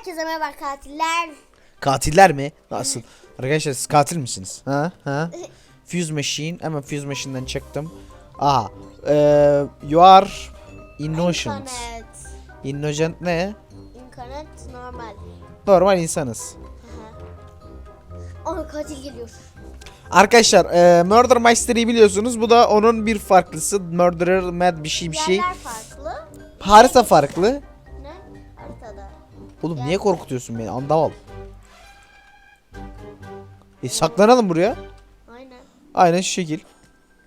Herkese merhaba katiller. Katiller mi? Nasıl? Arkadaşlar siz katil misiniz? Ha? Ha? Fuse Machine. Hemen Fuse Machine'den çıktım. Aha. Eee you are innocent. İnternet. Innocent ne? İnternet normal. Normal insanız. Aha katil geliyor. Arkadaşlar eee Murder Mystery'i biliyorsunuz. Bu da onun bir farklısı. Murderer, Mad bir şey bir şey. Yerler farklı. Harita farklı. Oğlum niye korkutuyorsun beni? Andaval. E saklanalım buraya. Aynen. Aynen şu şekil.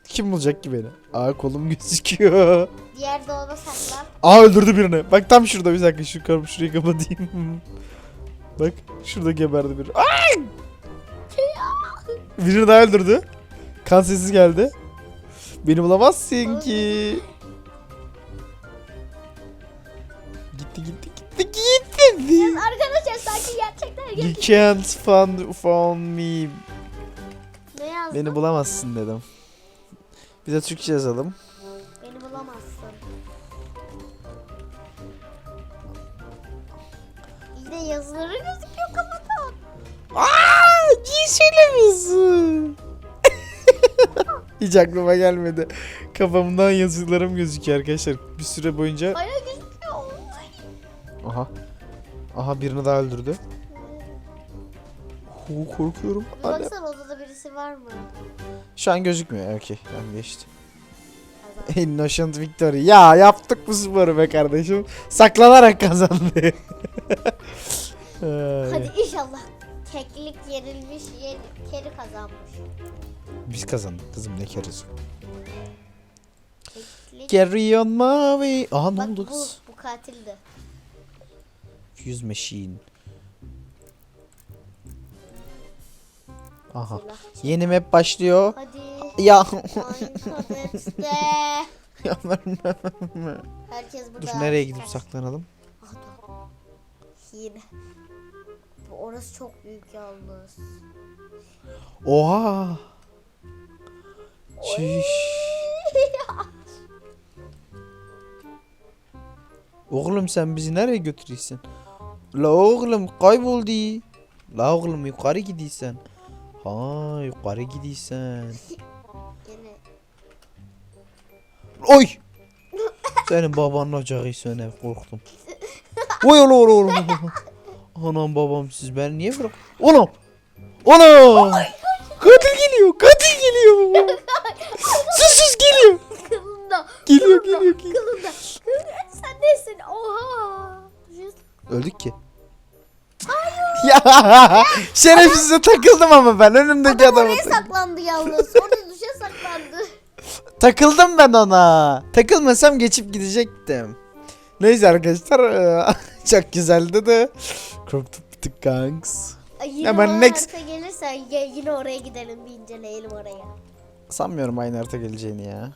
Kim bulacak ki beni? Aa kolum gözüküyor. Diğer dolaba saklan. Aa öldürdü birini. Bak tam şurada bir dakika şu kapı şurayı kapatayım. Bak şurada geberdi biri. Ay! Birini daha öldürdü. Kan sesi geldi. Beni bulamazsın ki. Gitti gitti gitti. Arkadaşlar sanki gerçekten You can't find, find me. Ne yazdın? Beni bulamazsın dedim. Bir de Türkçe yazalım. Beni bulamazsın. De yazıları gözüküyor kafadan. Aa, niye söylemiyorsun? Hiç aklıma gelmedi. Kafamdan yazılarım gözüküyor arkadaşlar. Bir süre boyunca. Hala gözüküyor. Aha. Aha birini daha öldürdü. Oo, korkuyorum. Anne. baksana odada birisi var mı? Şu an gözükmüyor. Okey. Ben geçti. Innocent Victory. Ya yaptık bu sporu be kardeşim. Saklanarak kazandı. Hadi inşallah. Keklik yerilmiş yer, keri kazanmış. Biz kazandık kızım ne keriz. Keklik. Carry on my way. Aha ne Bak oldu bu, kız? bu katildi. Fuse machine. Aha. Yeni map başlıyor. Hadi. Ya. Ya. Herkes burada. Dur nereye gidip saklanalım? Hile. Orası çok büyük yalnız. Oha. Çiş. Oğlum sen bizi nereye götürüyorsun? La oğlum kayboldu. La oğlum yukarı gidiyorsun. Ha yukarı gidiyorsun. Oy! Senin babanın ocağı söne korktum. Oy oğlum oğlum oğlum. Anam babam siz beni niye bırak? Oğlum! Oğlum! Katil geliyor! Katil geliyor! sus sus geliyor! Kılında. Geliyor geliyor geliyor. Kılında. Sen nesin? Oha. Öldük ki. Ya şerefsize takıldım ama ben önümdeki Adam adama. oraya saklandı yalnız. Orada düşe saklandı. Takıldım ben ona. Takılmasam geçip gidecektim. Neyse arkadaşlar eee, çok güzeldi de korktuk bir tık kanks. Ay, Yine Hemen bana next- harita gelirse ye- yine oraya gidelim bir inceleyelim oraya. Sanmıyorum aynı harita geleceğini ya.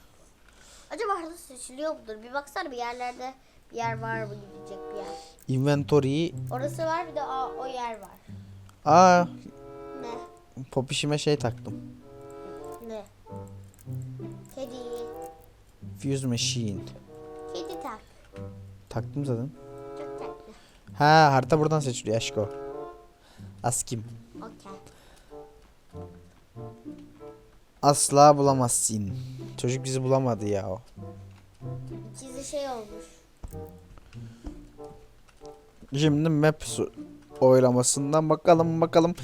Acaba harita seçiliyor mudur? Bir baksana bir yerlerde bir yer var mı gidecek bir yer. Inventory. Orası var bir de o, o yer var. Aa Ne? popişime şey taktım. Ne? Kedi. Fuse machine. Kedi tak. Taktım zaten. Çok tatlı. Ha harita buradan seçiliyor aşko. Askim. Okey. Asla bulamazsın. Çocuk bizi bulamadı ya o. İkizi şey olmuş. Şimdi map su- oylamasından bakalım bakalım.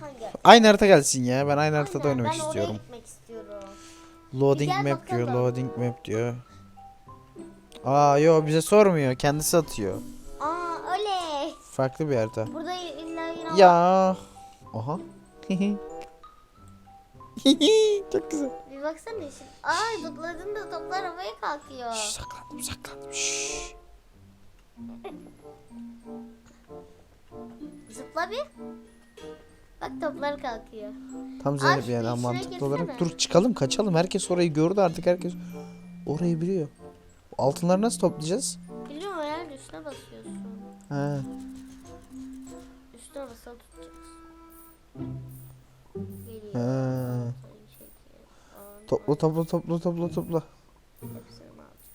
Hangi? Aynı harita gelsin ya. Ben aynı haritada Aynen, oynamak ben istiyorum. oraya gitmek istiyorum. Loading gel map diyor. bakalım. Loading map diyor. Aa yo bize sormuyor. Kendisi atıyor. Aa oley. Farklı bir harita. Burada illa yine Ya. Aha. Çok güzel. Bir baksana şimdi. Ay zıpladığında toplar havaya kalkıyor. Şş, saklandım saklandım. Şş. Zıpla bir. Bak toplar kalkıyor. Tam Zeynep yani şuraya mantıklı olarak. girsene. Dur çıkalım kaçalım. Herkes orayı gördü artık herkes. Orayı biliyor. Altınları nasıl toplayacağız? Biliyor musun yani üstüne basıyorsun. Ha. Üstüne basılı tutacaksın. Geliyor. Çekiyor. On, Topla topla topla topla topla. hepsini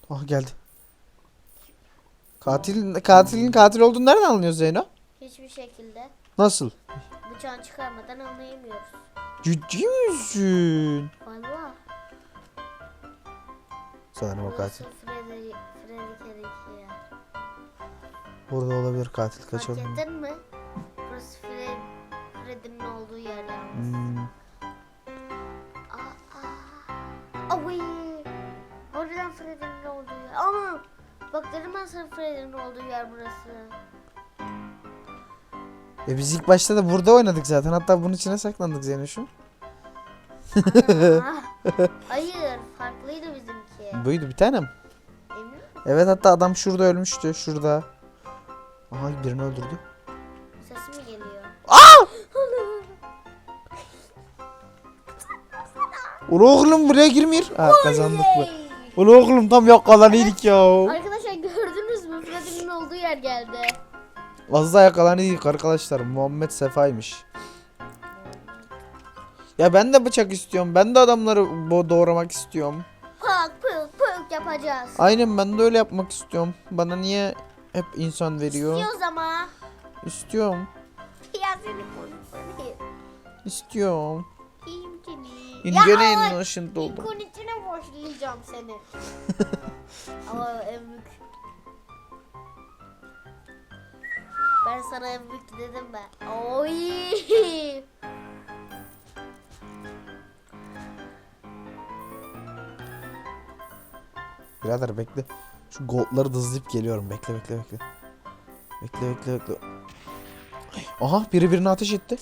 al. Ah geldi. Katil katilin katil olduğunu nereden anlıyoruz Zeyno? Hiçbir şekilde Nasıl? bıçağı çıkarmadan anlayamıyoruz. Ciddi misin? Valla. Sanırım o katil. Burada olabilir katil Fark kaçalım. ettin mi? Burası Fred, Freddy'nin olduğu yer yalnız. Hmm. Aa, aa. Ay. Oradan Freddy'nin olduğu yer. Ama bak dedim ben sana Freddy'nin olduğu yer burası. E biz ilk başta da burada oynadık zaten. Hatta bunun içine saklandık Zeynoş'um. Aa. Hayır, farklıydı bizimki. Buydu bir tanem. Emin misin? Evet hatta adam şurada ölmüştü. Şurada. Aha birini öldürdü. Sesi mi geliyor? Ula oğlum buraya girmiyor. Ha kazandık bu. Ula oğlum tam yakalanıyorduk ya. Arkadaşlar Az daha yakalanıyorduk arkadaşlar. Muhammed Sefa'ymış. Ya ben de bıçak istiyorum. Ben de adamları doğramak istiyorum. Pık pık pık yapacağız. Aynen ben de öyle yapmak istiyorum. Bana niye hep insan veriyor? İstiyoruz ama. İstiyorum. Ya seni konuşmayı. İstiyorum. Ay, hoşunda oldum. İlkon içine boşlayacağım seni. ama en büyük. Ben sana en büyük dedim ben. Oy. Birader bekle. Şu goldları da hızlayıp geliyorum. Bekle bekle bekle. Bekle bekle bekle. Aha biri birine ateş etti.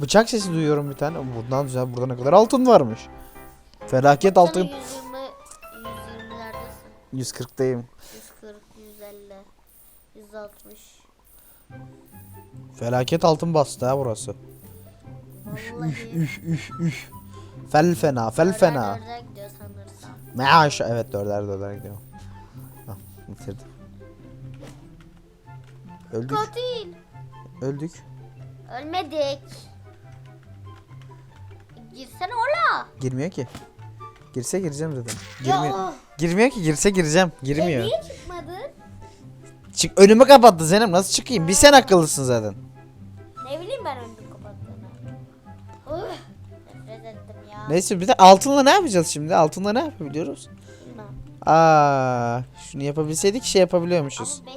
Bıçak sesi duyuyorum bir tane. Bundan güzel burada ne kadar altın varmış. Felaket altın. Sana 120, 120'lerdesin. 140'dayım. 140, 150, 160. Felaket altın bastı ha burası. Vallahi. Üf üf üf. Fel fena fel fena. dörder gidiyor sanırsam. Maaş evet dörder dörder gidiyor. Hah bitirdim. Öldük. Katil. Öldük. Ölmedik. Girsene ola. Girmiyor ki. Girse gireceğim dedim. Girmiyor. Girmiyor ki girse gireceğim. Girmiyor. niye çıkmadın? Çık önümü kapattı Zeynep nasıl çıkayım? Bir sen akıllısın zaten. Ne bileyim ben önümü kapattığını. Nefret ettim ya. Neyse bir de altınla ne yapacağız şimdi? Altınla ne yapabiliyoruz? Bilmem. Aa, şunu yapabilseydik şey yapabiliyormuşuz. Beş.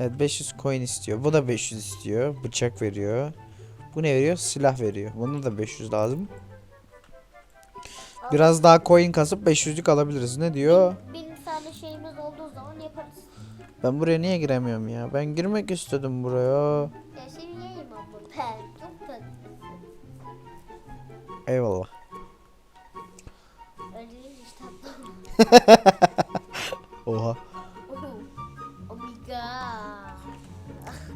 Evet 500 coin istiyor. Bu da 500 istiyor. Bıçak veriyor. Bu ne veriyor? Silah veriyor. Buna da 500 lazım. Biraz daha coin kasıp 500'lük alabiliriz. Ne diyor? Bin tane şeyimiz yaparız. Ben buraya niye giremiyorum ya? Ben girmek istedim buraya. Ya seni yiyeyim ama ben. Çok tatlısın. Eyvallah. İşte. Oha. Oh my god.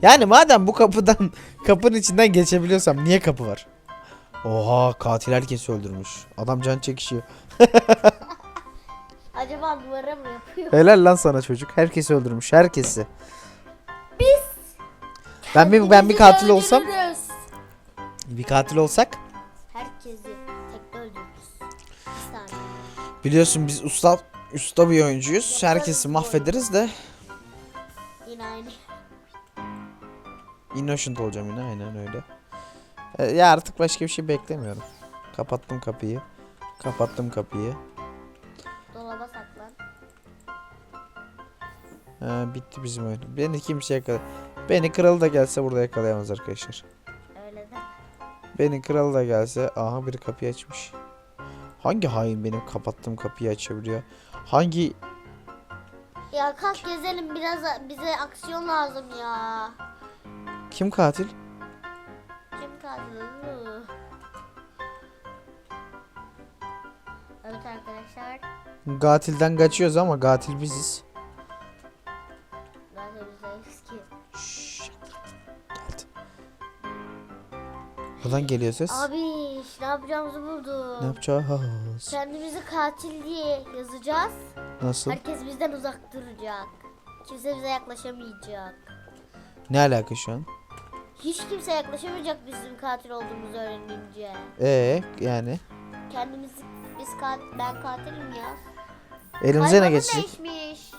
Yani madem bu kapıdan kapının içinden geçebiliyorsam niye kapı var? Oha katil herkesi öldürmüş. Adam can çekişiyor. Acaba duvara mı yapıyor? Helal lan sana çocuk. Herkesi öldürmüş. Herkesi. Biz Ben bir ben bir katil olsam, öldürürüz. bir katil olsak Herkesi tekte öldürürüz. Bir saniye. biliyorsun biz usta usta bir oyuncuyuz. Herkesi mahvederiz de Yine aynı. innocent olacağım yine aynen öyle. Ee, ya artık başka bir şey beklemiyorum. Kapattım kapıyı. Kapattım kapıyı. Dolaba saklan. Ha, bitti bizim oyun. Beni kimse yakala. Beni kralı da gelse burada yakalayamaz arkadaşlar. Öyle de. Beni kralı da gelse aha biri kapıyı açmış. Hangi hain benim kapattığım kapıyı açabiliyor? Hangi Ya kalk gezelim biraz bize aksiyon lazım ya. kim katil? Kim kaldı? Evet arkadaşlar. Katilden kaçıyoruz ama katil biziz. Ki. Şşş. Geldi. Buradan geliyor ses. Abi ne yapacağımızı buldum. Ne yapacağız? Kendimizi katil diye yazacağız. Nasıl? Herkes bizden uzak duracak. Kimse bize yaklaşamayacak. Ne alaka şu an? Hiç kimse yaklaşamayacak bizim katil olduğumuzu öğrenince. Ee yani Kendimizi biz kat ben katilim ya. elimize ne geçecek? değişmiş.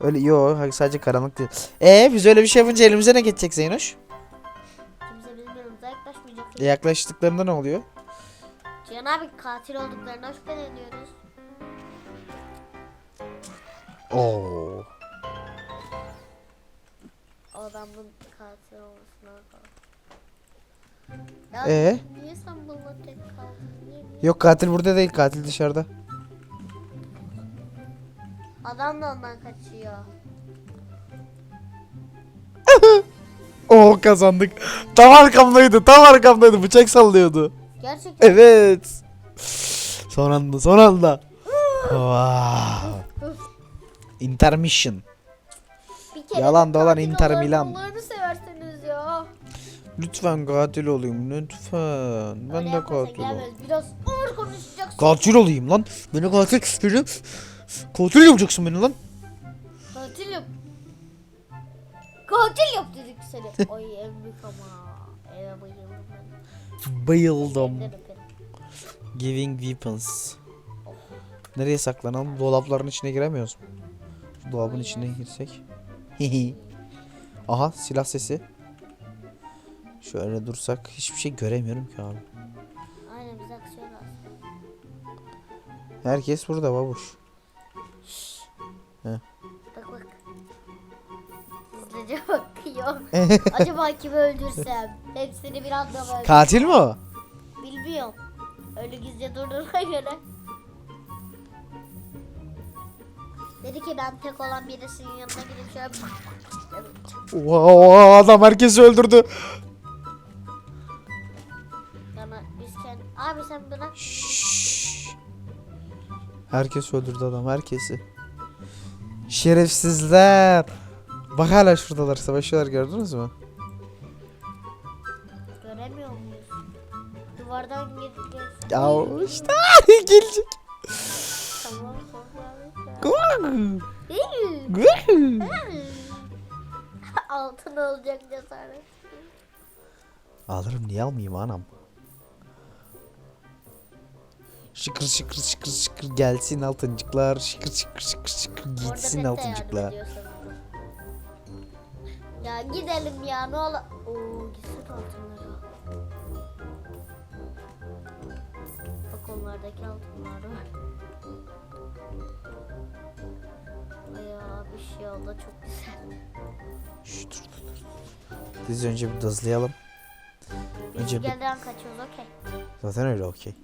Öyle yo sadece karanlık değil. Ee biz öyle bir şey yapınca elimize ne geçecek Zeynoş? Kimse bizim yanımıza yaklaşmayacak. E, yaklaştıklarında ne oluyor? Cihan abi katil olduklarına şüpheleniyoruz. Oo. Adamın katil olmasına. Ya Ee? niye sen bununla tek kaldın? Yok katil burada değil katil dışarıda. Adam da ondan kaçıyor. Oo kazandık. Tam arkamdaydı tam arkamdaydı bıçak sallıyordu. Gerçekten. Evet. Son anda son anda. Wow. Intermission. Bir kere Yalan dolan katil Inter Milan. Allah'ını severseniz ya. Lütfen katil olayım lütfen. Ben Öyle de yapmasan katil olayım. gelmez. Biraz. Katil olayım lan. Beni katil beni katil yapacaksın beni lan. Katil yap. Katil yap dedik seni. Oy en büyük ama. Eve bayıldım ben. Bayıldım. Giving weapons. Nereye saklanalım? Dolapların içine giremiyoruz? Şu dolabın içine girsek. Aha silah sesi. Şöyle dursak hiçbir şey göremiyorum ki abi. Biz aksiyon lazım. Herkes burada babuş. Bak bak. Gizlice bakıyor. Acaba kimi öldürsem? Hepsini bir anda mı öldürsem? Katil mi o? Bilmiyorum. Öyle gizlice durduğuna göre. Dedi ki ben tek olan birisinin yanına gidip şöyle bak. Wow, adam herkesi öldürdü. Sen bırak. Şşş. Herkes öldürdü adam herkesi. Şerefsizler. Bak hala şuradalar savaşıyorlar gördünüz mü? Göremiyor muyuz? Duvardan gidip gel. Ya işte gelecek. Tamam. Altın olacak cesaret. Alırım niye almayayım anam? Şıkır şıkır şıkır şıkır gelsin altıncıklar şıkır şıkır şıkır şıkır Orada gitsin pek de altıncıklar. yardım ediyor sanırım. Ya gidelim ya ne ola... Oo gitsin altınlara. Bak onlardaki altınlar var. Ya bir şey oldu çok güzel. Şş, dur, dur, dur. Biz önce bir hızlayalım. Biz Önce bir- gelden kaçıyoruz okey. Zaten öyle okey.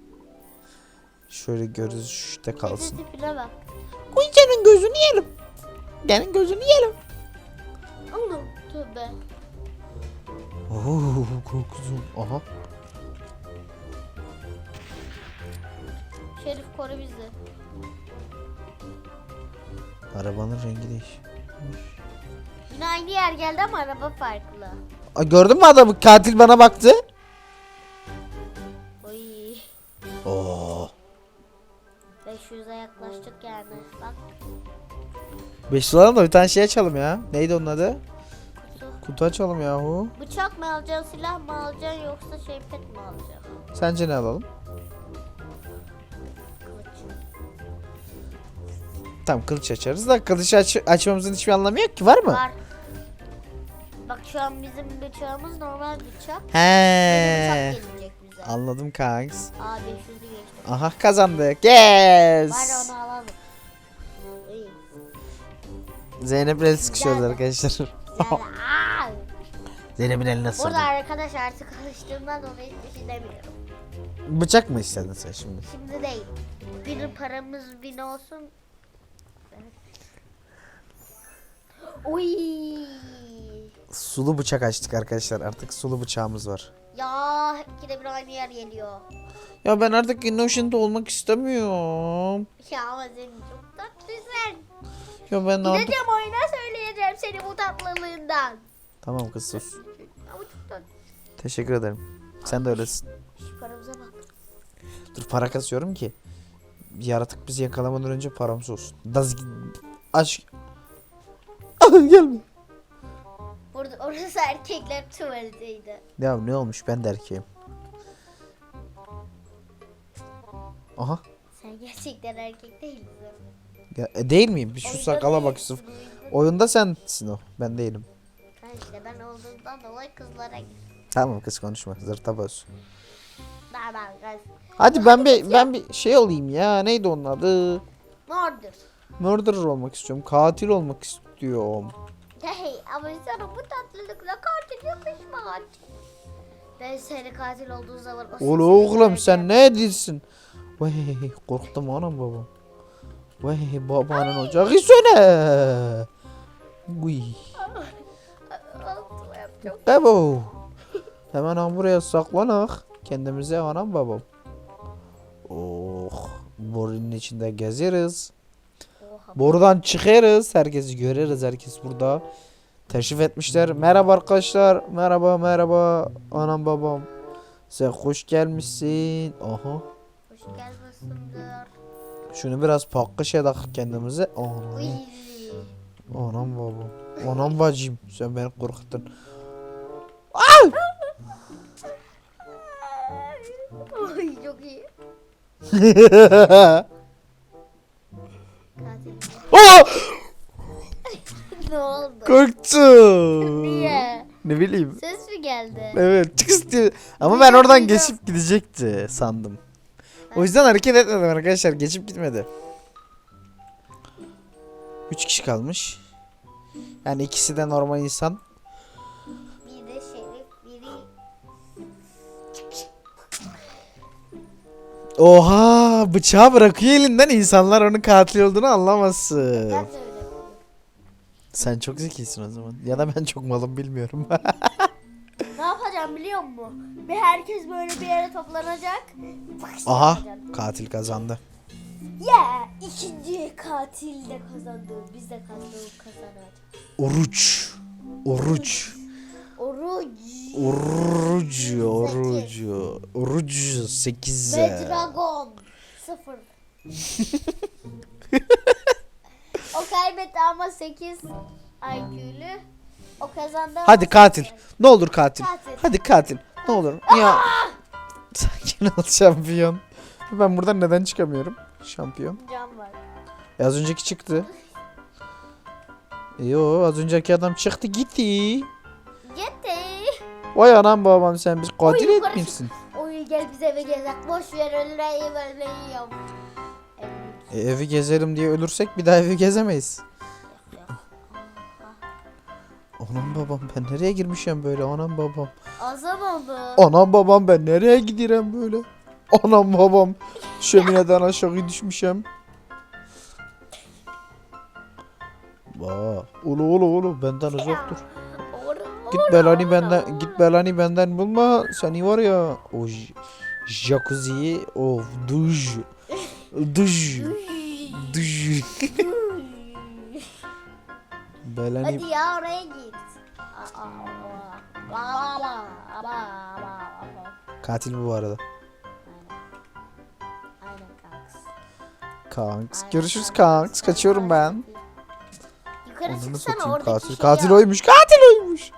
Şöyle görüşte kalsın. Kalsın. tipine bak. Gözünü yiyelim. Senin gözünü yiyelim. Oğlum tövbe. Oo korkuzum. Aha. Şerif koru bizi. Arabanın rengi değiş. Yine aynı yer geldi ama araba farklı. Aa, gördün mü adamı? Katil bana baktı. 500'e yaklaştık yani. Bak 5 dolar da bir tane şey açalım ya. Neydi onun adı? kutu. Kutu açalım yahu. Bıçak mı alacaksın, silah mı alacaksın yoksa şey pet mi alacaksın? Sence ne alalım? Kılıç. Tamam kılıç açarız da kılıç aç açmamızın hiçbir anlamı yok ki var mı? Var. Bak şu an bizim bıçağımız normal bıçak. He. Bıçak gelecek bize. Anladım kanks. Aa 500'ü geçti. Aha kazandık. Yes. Bari onu alalım. İyi. Zeynep el sıkışıyoruz Güzel. arkadaşlar. Yani, aa! Zeynep'in eline Burada ısırdı. arkadaş artık alıştığımdan dolayı hiçbir şey demiyorum. Bıçak mı istedin sen şimdi? Şimdi değil. Bir paramız bin olsun. Oy. Sulu bıçak açtık arkadaşlar. Artık sulu bıçağımız var. Ya ikide bir aynı yer geliyor. Ya ben artık Innocent'da olmak istemiyorum. Ya ama senin çok tatlısın. Ya ben artık... Gideceğim oyuna söyleyeceğim seni bu tatlılığından. Tamam kız sus. Ama çok tatlı. Teşekkür ederim. Sen de öylesin. Şu paramıza bak. Dur para kasıyorum ki. Yaratık bizi yakalamadan önce paramız olsun. Daz. Ah, Gelme. Burada orası erkekler tuvaletiydi. Ya ne olmuş ben de erkeğim. Aha. Sen gerçekten erkek değilsin. Ya, e, değil miyim? Bir şu Oyunda sakala bak değilsin, Yusuf. oyunda- Oyunda sensin o. Ben değilim. Ha işte ben olduğumdan dolayı kızlara git. Tamam kız konuşma. Zırta bas. Daha ben kız. Hadi ben bir ben bir şey olayım ya. Neydi onun adı? Murder. Murderer olmak istiyorum. Katil olmak istiyorum. Hey ama sana bu tatlılıkla katil yakışmaz. Ben seni katil olduğu zaman Oğlum oğlum sen ne diyorsun? Vay korktum anam babam. Vay babanın ocağı söne. Uy. Ebo. Hemen buraya saklanak. Kendimize anam babam. Oh. Borunun içinde gezeriz. Buradan çıkarız. Herkesi göreriz. Herkes burada. Teşrif etmişler. Merhaba arkadaşlar. Merhaba merhaba. Anam babam. Sen hoş gelmişsin. Aha. Hoş gelmesinler. Şunu biraz pakkış edak kendimize. Uy. Anam. Anam babam. Anam bacım. Sen beni korkuttun. Ay çok iyi. Aa! ne oldu? Korktum. Niye? Ne bileyim. Ses mi geldi? Evet çık istiyor. Ama ben oradan geçip gidecekti sandım. O yüzden hareket etmedim arkadaşlar. Geçip gitmedi. 3 kişi kalmış. Yani ikisi de normal insan. Bir de şerif, biri Oha bıçağı bırakıyor elinden insanlar onun katil olduğunu anlamasın. ben de öyle yapıyorum. Sen çok zekisin o zaman. Ya da ben çok malım bilmiyorum. Ne yapacağım biliyor musun? Bir herkes böyle bir yere toplanacak. Aha katil kazandı. Ya ikinci katil de kazandı. Biz de kazandık kazanacak. Oruç. Oruç. Oruç. Oruç. Oruç. Oruç 8. Ve dragon. Sıfır. o kaybetti ama 8 IQ'lü. O kazandı Hadi katil. sekiz. Ne olur katil. Katil. Hadi katil. Ne olur. Ya. Sakin ol şampiyon. Ben buradan neden çıkamıyorum? Şampiyon. Can var. E, az önceki çıktı. Yo az önceki adam çıktı. Gitti. Vay anam babam sen biz katil Oy, yukarı etmişsin. Oy gel bize eve gezek. Boş ver ölüreyi ölüreyi yap. E, evi gezelim diye ölürsek bir daha evi gezemeyiz. Anam babam ben nereye girmişim böyle anam babam. Azam oldu. Anam babam ben nereye gidirem böyle. Anam babam şömineden aşağı düşmüşem. Ba, ulu ulu ulu benden uzak dur. Git belani benden git belani benden bulma. Seni var ya o j- jacuzzi o duş duş duş belani Hadi ya oraya git. Katil bu arada. Kanks. Görüşürüz kanks. kaçıyorum ben. Yukarı çıksana oradaki katil. şey Katil oymuş. Katil oymuş.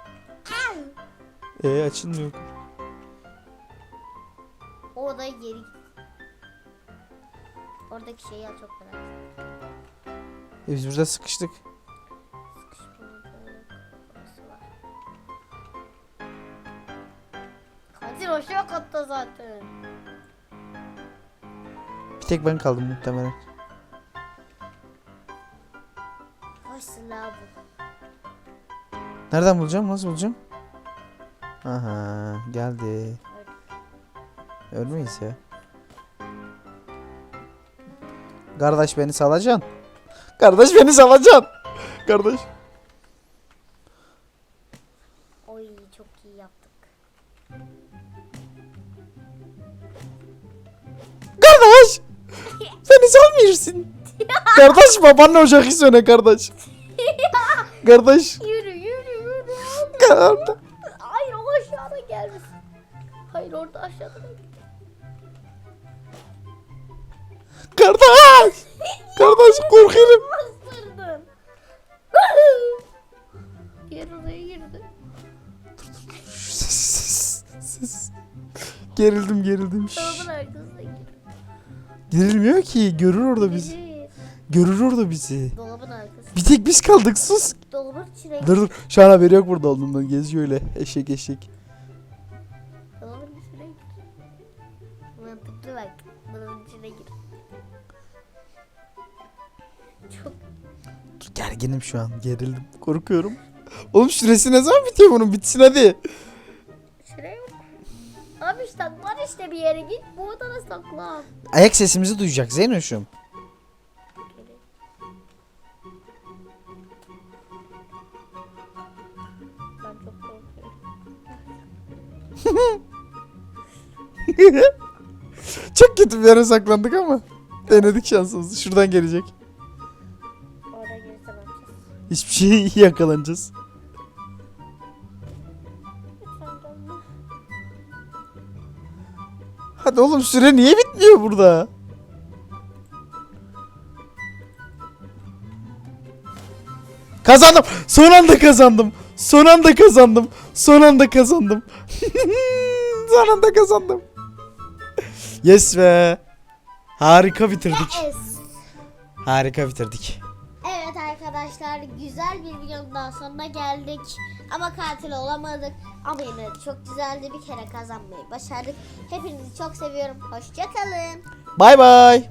Ee açılmıyor. O odaya geri git. Oradaki şeyi al çok merak ettim. E, biz burada sıkıştık. Katil aşağı katta zaten. Bir tek ben kaldım muhtemelen. Silah bu? Nereden bulacağım? Nasıl bulacağım? Aha geldi. Ölmeyiz ya. Kardeş beni salacaksın. Kardeş beni salacaksın. Kardeş. Oy çok iyi yaptık. Kardeş. Beni salmıyorsun. kardeş babanla ocak söyle kardeş. kardeş. Yürü yürü yürü. Kardeş. Hayır orada aşağıda da Kardeş. Kardeş korkuyorum. Bastırdın. Diğer odaya girdi. Gerildim gerildim. Dolabın arkasına. Gerilmiyor ki. Görür orada bizi. Bizi. Görür orada bizi. Dolabın. Bir tek biz kaldık sus. Dolabın içine Dur dur. Şu an haberi yok burada olduğumdan. Geziyor öyle. Eşek eşek. İçine gir. Mantıklı bak. Dolabın içine gir. Çok Gerginim şu an. Gerildim. Korkuyorum. Oğlum süresi ne zaman bitiyor bunun? Bitsin hadi. şuraya yok. Abi işte var işte bir yere git bu odana saklan. Ayak sesimizi duyacak Zeynoş'um. Çok kötü bir yere saklandık ama. Denedik şansımızı. Şuradan gelecek. Orada? Hiçbir şey yakalanacağız. Lütfen dönme. Hadi oğlum süre niye bitmiyor burada? Kazandım. Son anda kazandım. Son anda kazandım. Son anda kazandım. Son anda kazandım. Yes be. Harika bitirdik. Yes. Harika bitirdik. Evet arkadaşlar güzel bir videonun daha sonuna geldik. Ama katil olamadık. Ama yine çok güzeldi. Bir kere kazanmayı başardık. Hepinizi çok seviyorum. Hoşçakalın. Bay bay.